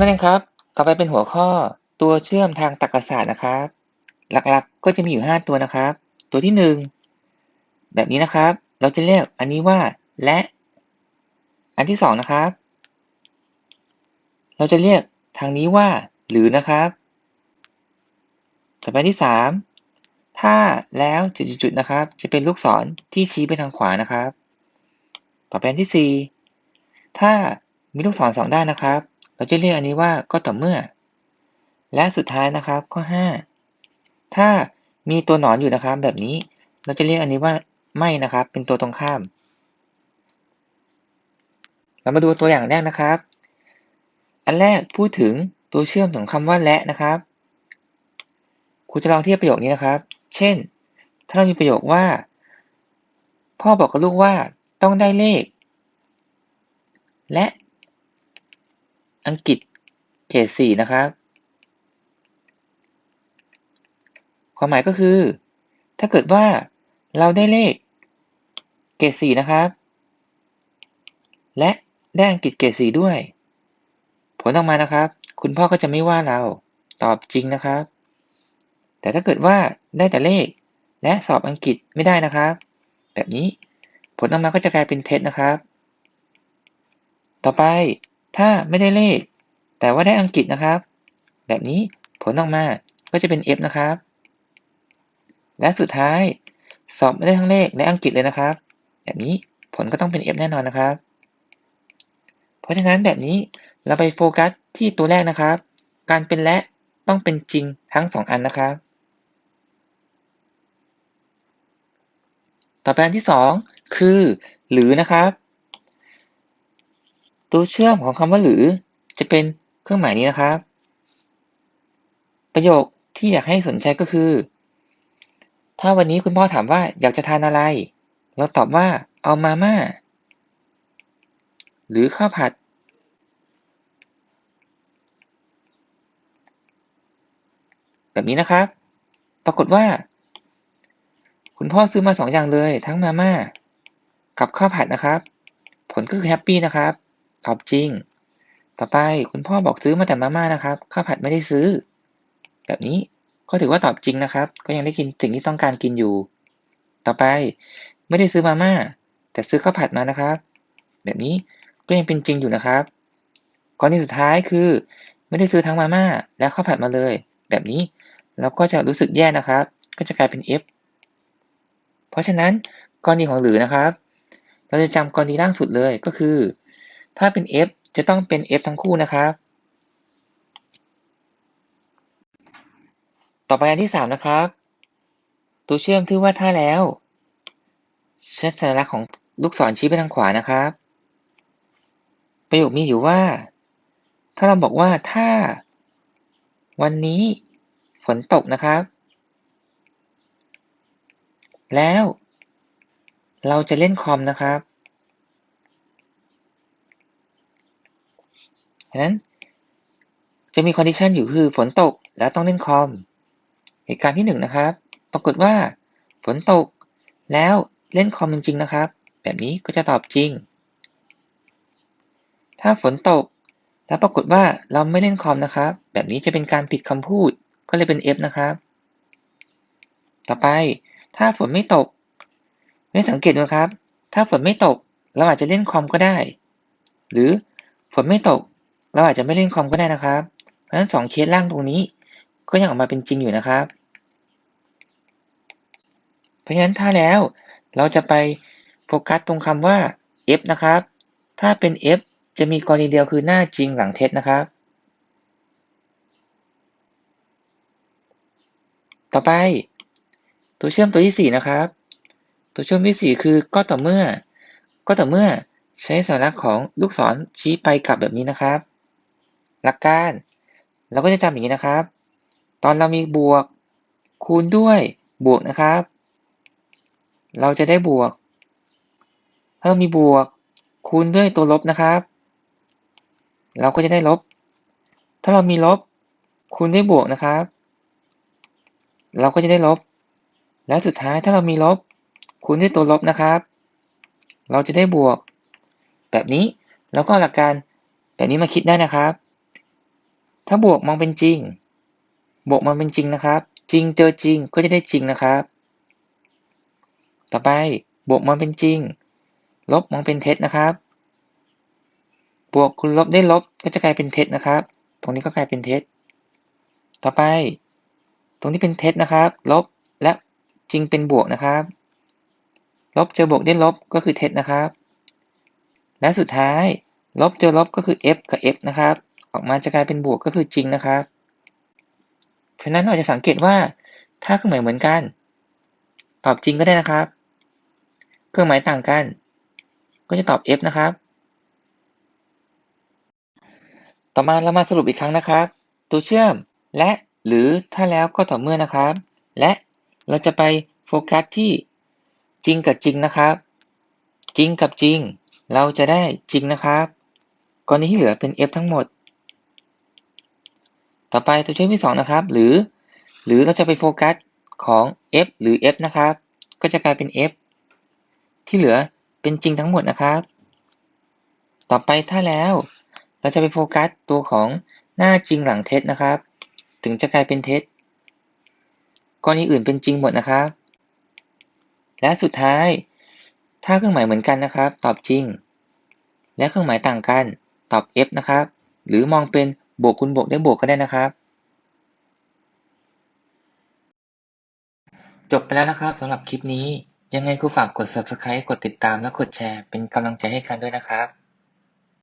นักเรียนครับ ต่อไปเป็นหัวข้อตัวเชื่อมทางตรรกศาสตร์นะครับ หลักๆ ก็จะมีอยู่ 5 ตัวนะครับ ตัวที่ 1 แบบนี้นะครับ เราจะเรียกอันนี้ว่าและ อันที่ 2 นะครับ เราจะเรียกทางนี้ว่า หรือนะครับ ต่อไปที่ 3 ถ้าแล้วจุดๆนะครับ จะเป็นลูกศรที่ชี้ไปทางขวานะครับ ต่อไปที่ 4 ถ้ามีลูกศรสองด้านนะครับ เราจะเรียกอันนี้ว่าก็ต่อเมื่อ และสุดท้ายนะครับข้อ 5 ถ้ามีตัวหนอนอยู่นะครับแบบนี้ เราจะเรียกอันนี้ว่าไม่นะครับ เป็นตัวตรงข้าม เรามาดูตัวอย่างแรกนะครับ อันแรกพูดถึงตัวเชื่อมของคำว่าและนะครับครูจะลองเทียบประโยคนี้นะครับ เช่น ถ้าเรามีประโยคว่า พ่อบอกกับลูกว่าต้องได้เลข และ อังกฤษเกรดสี่นะครับ ความหมายก็คือ ถ้าเกิดว่าเราได้เลขเกรดสี่นะครับ และได้อังกฤษเกรดสี่ด้วย ผลออกมานะครับ คุณพ่อก็จะไม่ว่าเราตอบจริงนะครับ แต่ถ้าเกิดว่าได้แต่เลขและสอบอังกฤษไม่ได้นะครับ แบบนี้ผลออกมาก็จะกลายเป็นเท็จนะครับ ต่อไป ถ้าไม่ได้เลข แต่ว่าได้อังกฤษนะครับ แบบนี้ผลออกมาก็จะเป็น F นะครับ และสุดท้ายสอบไม่ได้ทั้งเลขและอังกฤษเลยนะครับ แบบนี้ผลก็ต้องเป็น F แน่นอนนะครับ เพราะฉะนั้นแบบนี้เราไปโฟกัสที่ตัวแรกนะครับ การเป็นและต้องเป็นจริงทั้งสองอันนะครับ ต่อไปอันที่สองคือหรือนะครับ ตัวเชื่อมของคำว่าหรือ จะเป็นเครื่องหมายนี้นะครับ ประโยคที่อยากให้สนใจก็คือ ถ้าวันนี้คุณพ่อถามว่าอยากจะทานอะไร เราตอบว่าเอามาม่า หรือข้าวผัด แบบนี้นะครับ ปรากฏว่า คุณพ่อซื้อมาสองอย่างเลย ทั้งมาม่ากับข้าวผัดนะครับ ผลก็คือแฮปปี้นะครับ ตอบจริง ต่อไปคุณพ่อบอกซื้อมาแต่มาม่านะครับ ข้าวผัดไม่ได้ซื้อ แบบนี้ก็ถือว่าตอบจริงนะครับ ก็ยังได้กินสิ่งที่ต้องการกินอยู่ ต่อไปไม่ได้ซื้อมาม่า แต่ซื้อข้าวผัดมานะครับ แบบนี้ก็ยังเป็นจริงอยู่นะครับกรณีสุดท้ายคือ ไม่ได้ซื้อทั้งมาม่าและข้าวผัดมาเลย แบบนี้เราก็จะรู้สึกแย่นะครับ ก็จะกลายเป็น F เพราะฉะนั้นกรณีของหรือนะครับ เราจะจำกรณีล่างสุดเลยก็คือ ถ้าเป็น F จะต้องเป็น F ทั้งคู่นะครับ ต่อไปอันที่สามนะครับ ตัวเชื่อมที่ว่าถ้าแล้วใช้สัญลักษณ์ของลูกศรชี้ไปทางขวานะครับ ประโยคมีอยู่ว่า ถ้าเราบอกว่าถ้า วันนี้ฝนตกนะครับ แล้ว เราจะเล่นคอมนะครับ ฉะนั้น จะมีคอนดิชันอยู่คือฝนตกแล้วต้องเล่นคอม เหตุการณ์ที่1นนะครับ ปรากฏว่า ฝนตกแล้วเล่นคอมจริงๆนะครับ แบบนี้ก็จะตอบจริง ถ้าฝนตก แล้วปรากฏว่าเราไม่เล่นคอมนะครับ แบบนี้จะเป็นการผิดคำพูดก็เลยเป็น F นะครับ ต่อไปถ้าฝนไม่ตก ไม่สังเกตดูครับ ถ้าฝนไม่ตกเราอาจจะเล่นคอมก็ได้ หรือฝนไม่ตก เราอาจจะไม่เล่นคอมก็ได้นะครับ เพราะฉะนั้นสองเคสล่างตรงนี้ ก็ยังออกมาเป็นจริงอยู่นะครับ เพราะฉะนั้นถ้าแล้วเราจะไปโฟกัสตรงคำว่า f นะครับ ถ้าเป็น f จะมีกรณีเดียวคือหน้าจริงหลังเท็จนะครับ ต่อไป ตัวเชื่อมตัวที่ 4 นะครับ ตัวเชื่อมที่ 4 คือก็ต่อเมื่อ ก็ต่อเมื่อใช้สัญลักษณ์ของลูกศรชี้ไปกลับแบบนี้นะครับ หลักการ เราก็จะจำอย่างนี้นะครับ ตอนเรามีบวก คูณด้วยบวกนะครับ เราจะได้บวก ถ้าเรามีบวก คูณด้วยตัวลบนะครับ เราก็จะได้ลบ ถ้าเรามีลบ คูณด้วยบวกนะครับ เราก็จะได้ลบ และสุดท้ายถ้าเรามีลบ คูณด้วยตัวลบนะครับ เราจะได้บวก แบบนี้เราก็หลักการแบบนี้มาคิดได้นะครับ ถ้าบวกมองเป็นจริง บวกมองเป็นจริงนะครับ จริงเจอจริงก็จะได้จริงนะครับ ต่อไปบวกมองเป็นจริง ลบมองเป็นเท็จนะครับ บวกคูณลบได้ลบก็จะกลายเป็นเท็จนะครับ ตรงนี้ก็กลายเป็นเท็จ ต่อไป ตรงที่เป็นเท็จนะครับ ลบและจริงเป็นบวกนะครับ ลบเจอบวกได้ลบก็คือเท็จนะครับ และสุดท้าย ลบเจอลบก็คือ f กับ f นะครับ ออกมาจะกลายเป็นบวกก็คือจริงนะครับ เพราะนั้นเราจะสังเกตว่า ถ้าเครื่องหมายเหมือนกัน ตอบจริงก็ได้นะครับ เครื่องหมายต่างกัน ก็จะตอบ f นะครับ ต่อมาเรามาสรุปอีกครั้งนะครับ ตัวเชื่อมและหรือถ้าแล้วก็ต่อเมื่อนะครับ และเราจะไปโฟกัสที่จริงกับจริงนะครับ จริงกับจริง เราจะได้จริงนะครับกรณีที่เหลือเป็น f ทั้งหมด ต่อไปตัวช่วยที่สองนะครับ หรือ หรือเราจะไปโฟกัสของ f หรือ f นะครับ ก็จะกลายเป็น f ที่เหลือเป็นจริงทั้งหมดนะครับ ต่อไปถ้าแล้ว เราจะไปโฟกัสตัวของหน้าจริงหลังเท็จนะครับ ถึงจะกลายเป็นเท็จกรณีอื่นเป็นจริงหมดนะครับ และสุดท้าย ถ้าเครื่องหมายเหมือนกันนะครับ ตอบจริง และเครื่องหมายต่างกันตอบ f นะครับ หรือมองเป็น บวกคูณบวกได้บวกก็ได้นะครับ จบไปแล้วนะครับสำหรับคลิปนี้ ยังไงก็ฝากกด subscribe กดติดตามและกดแชร์เป็นกำลังใจให้กันด้วยนะครับ